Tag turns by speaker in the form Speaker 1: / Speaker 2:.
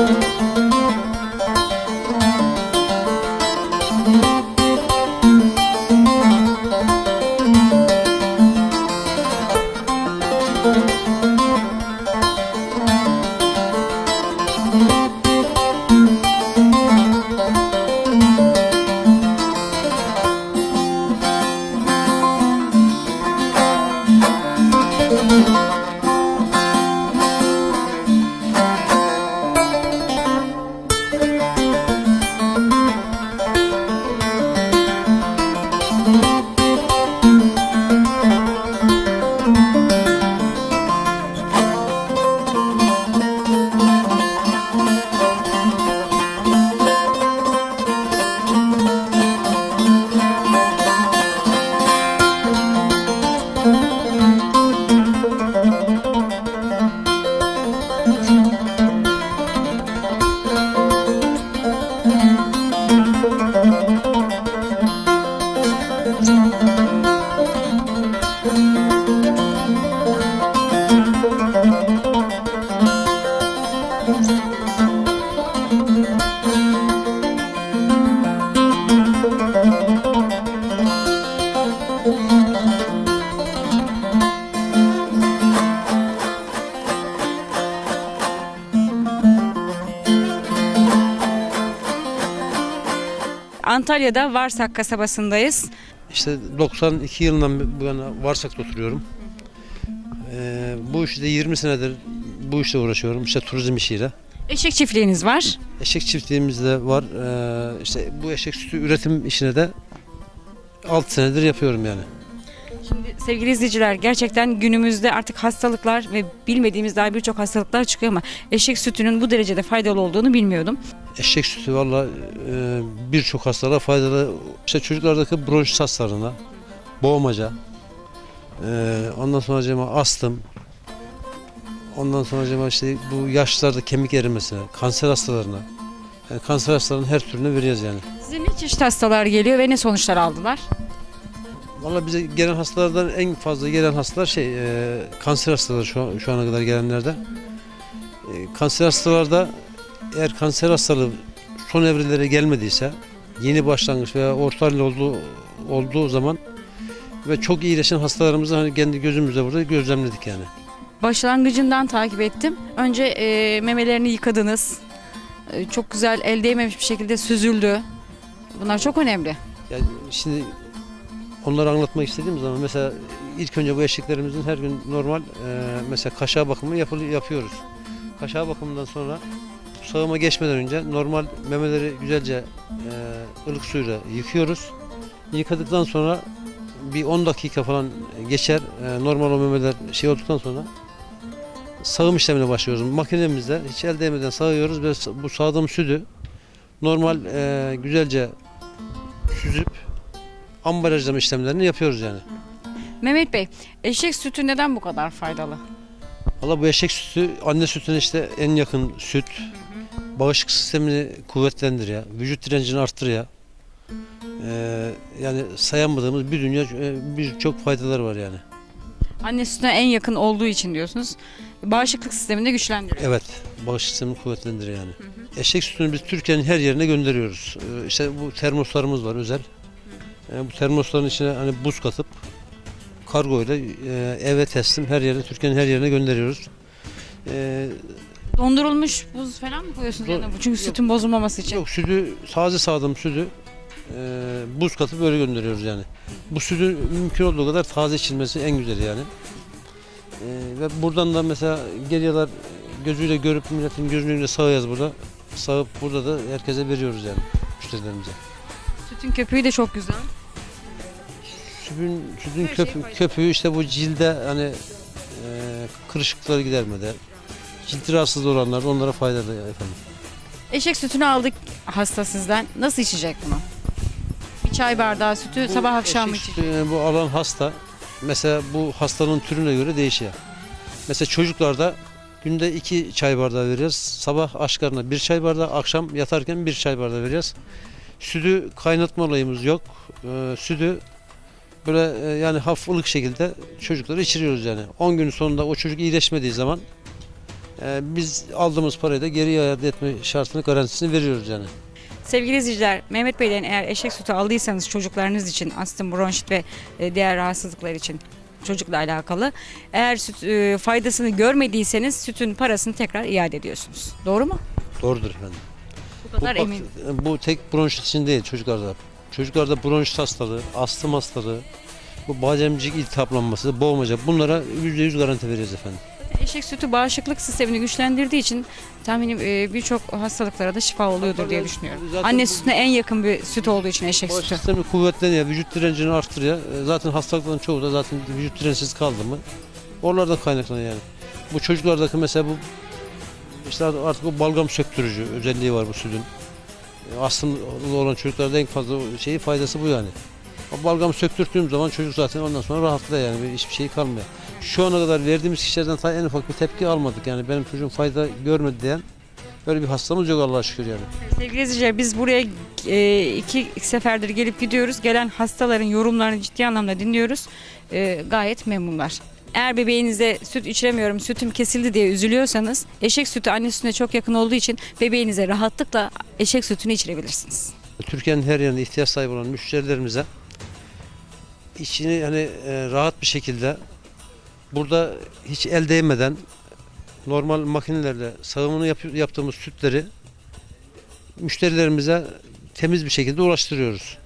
Speaker 1: Música Antalya'da Varsak kasabasındayız.
Speaker 2: İşte 92 yılından bu yana Varsak'ta oturuyorum. Ee, bu işte 20 senedir bu işle uğraşıyorum. İşte turizm işiyle.
Speaker 1: Eşek çiftliğiniz var.
Speaker 2: Eşek çiftliğimiz de var. Ee, işte bu eşek sütü üretim işine de 6 senedir yapıyorum yani.
Speaker 1: Şimdi sevgili izleyiciler gerçekten günümüzde artık hastalıklar ve bilmediğimiz daha birçok hastalıklar çıkıyor ama eşek sütünün bu derecede faydalı olduğunu bilmiyordum.
Speaker 2: Eşek sütü valla e, birçok hastalığa faydalı. İşte çocuklardaki bronşit hastalarına, boğmaca, e, ondan sonra acaba astım, ondan sonra acaba işte bu yaşlılarda kemik erimesine, kanser hastalarına, yani kanser hastalarının her türünü veriyoruz yani.
Speaker 1: Size ne çeşit hastalar geliyor ve ne sonuçlar aldılar?
Speaker 2: Valla bize gelen hastalardan en fazla gelen hastalar şey e, kanser hastaları şu, şu ana kadar gelenlerde. E, kanser hastalarda eğer kanser hastalığı son evrelere gelmediyse yeni başlangıç veya orta halde olduğu, olduğu zaman ve çok iyileşen hastalarımızı hani kendi gözümüzle burada gözlemledik yani.
Speaker 1: Başlangıcından takip ettim. Önce e, memelerini yıkadınız. E, çok güzel el değmemiş bir şekilde süzüldü. Bunlar çok önemli.
Speaker 2: Yani şimdi onları anlatmak istediğim zaman mesela ilk önce bu eşeklerimizin her gün normal e, mesela kaşağı bakımını yapılı, yapıyoruz. Kaşağı bakımından sonra sağıma geçmeden önce normal memeleri güzelce e, ılık suyla yıkıyoruz. Yıkadıktan sonra bir 10 dakika falan geçer. E, normal o memeler şey olduktan sonra sağım işlemine başlıyoruz. Makinemizde hiç el değmeden sağıyoruz ve bu sağdığım sütü normal e, güzelce süzüp ambalajlama işlemlerini yapıyoruz yani.
Speaker 1: Mehmet Bey, eşek sütü neden bu kadar faydalı?
Speaker 2: Valla bu eşek sütü anne sütüne işte en yakın süt. Bağışıklık sistemini kuvvetlendiriyor. Vücut direncini arttırıyor. Ee, yani sayamadığımız bir dünya e, birçok faydaları var yani.
Speaker 1: Anne sütüne en yakın olduğu için diyorsunuz. Bağışıklık sistemini de güçlendiriyor.
Speaker 2: Evet, bağışıklık sistemini kuvvetlendiriyor yani. Eşek sütünü biz Türkiye'nin her yerine gönderiyoruz. Ee, işte bu termoslarımız var özel. Ee, bu termosların içine hani buz katıp kargo ile e, eve teslim her yere Türkiye'nin her yerine gönderiyoruz. Ee,
Speaker 1: Dondurulmuş buz falan mı koyuyorsunuz
Speaker 2: Don-
Speaker 1: yanına? Çünkü
Speaker 2: Yok.
Speaker 1: sütün bozulmaması için.
Speaker 2: Yok sütü taze sağdığım sütü e, buz katıp böyle gönderiyoruz yani. Bu sütün mümkün olduğu kadar taze içilmesi en güzeli yani. E, ve buradan da mesela geliyorlar gözüyle görüp milletin gözünün önünde sağıyoruz burada. Sağıp burada da herkese veriyoruz yani müşterilerimize.
Speaker 1: Sütün köpüğü de çok güzel.
Speaker 2: Sütün, sütün
Speaker 1: Her şey faydalı.
Speaker 2: köpüğü işte bu cilde hani e, kırışıklıkları gidermede, cilt rahatsızlığı olanlar onlara faydalı efendim.
Speaker 1: Eşek sütünü aldık hasta sizden. Nasıl içecek bunu? Bir çay bardağı sütü sabah akşam mı içecek?
Speaker 2: sütü, e, Bu alan hasta. Mesela bu hastanın türüne göre değişiyor. Mesela çocuklarda günde iki çay bardağı veriyoruz. Sabah aç karnına bir çay bardağı, akşam yatarken bir çay bardağı veriyoruz. Sütü kaynatma olayımız yok. Ee, sütü böyle e, yani hafif ılık şekilde çocuklara içiriyoruz yani. 10 gün sonunda o çocuk iyileşmediği zaman e, biz aldığımız parayı da geri iade etme şartını garantisini veriyoruz yani.
Speaker 1: Sevgili izleyiciler, Mehmet Bey'den eğer eşek sütü aldıysanız çocuklarınız için, astım, bronşit ve e, diğer rahatsızlıklar için çocukla alakalı. Eğer süt e, faydasını görmediyseniz sütün parasını tekrar iade ediyorsunuz. Doğru mu?
Speaker 2: Doğrudur efendim.
Speaker 1: Bu kadar
Speaker 2: bu,
Speaker 1: emin.
Speaker 2: bu tek bronşit için değil çocuklarda. Çocuklarda bronşit hastalığı, astım hastalığı, bu bademcik iltihaplanması, boğmaca bunlara %100 garanti veririz efendim.
Speaker 1: Eşek sütü bağışıklık sistemini güçlendirdiği için tahminim e, birçok hastalıklara da şifa oluyordur diye düşünüyorum.
Speaker 2: Zaten
Speaker 1: Anne
Speaker 2: bu-
Speaker 1: sütüne en yakın bir süt olduğu için eşek
Speaker 2: Bağışıklık
Speaker 1: sütü.
Speaker 2: sistemi kuvvetleniyor, vücut direncini arttırıyor. E, Zaten hastalıkların çoğu da zaten vücut dirençsiz kaldı mı oralardan kaynaklanıyor yani. Bu çocuklardaki mesela bu işte artık o balgam söktürücü özelliği var bu sütün. E, Astımlı olan çocuklarda en fazla şeyi faydası bu yani. O balgamı söktürdüğüm zaman çocuk zaten ondan sonra rahatlıyor yani bir- hiçbir şey kalmıyor. Şu ana kadar verdiğimiz kişilerden ta en ufak bir tepki almadık yani benim çocuğum fayda görmedi diyen böyle bir hastamız yok Allah'a şükür yani.
Speaker 1: Sevgili izleyiciler biz buraya e, iki seferdir gelip gidiyoruz. Gelen hastaların yorumlarını ciddi anlamda dinliyoruz. E, gayet memnunlar. Eğer bebeğinize süt içiremiyorum, sütüm kesildi diye üzülüyorsanız eşek sütü anne sütüne çok yakın olduğu için bebeğinize rahatlıkla eşek sütünü içirebilirsiniz.
Speaker 2: Türkiye'nin her yerinde ihtiyaç sahibi olan müşterilerimize içini hani e, rahat bir şekilde burada hiç el değmeden normal makinelerle sağımını yap- yaptığımız sütleri müşterilerimize temiz bir şekilde ulaştırıyoruz.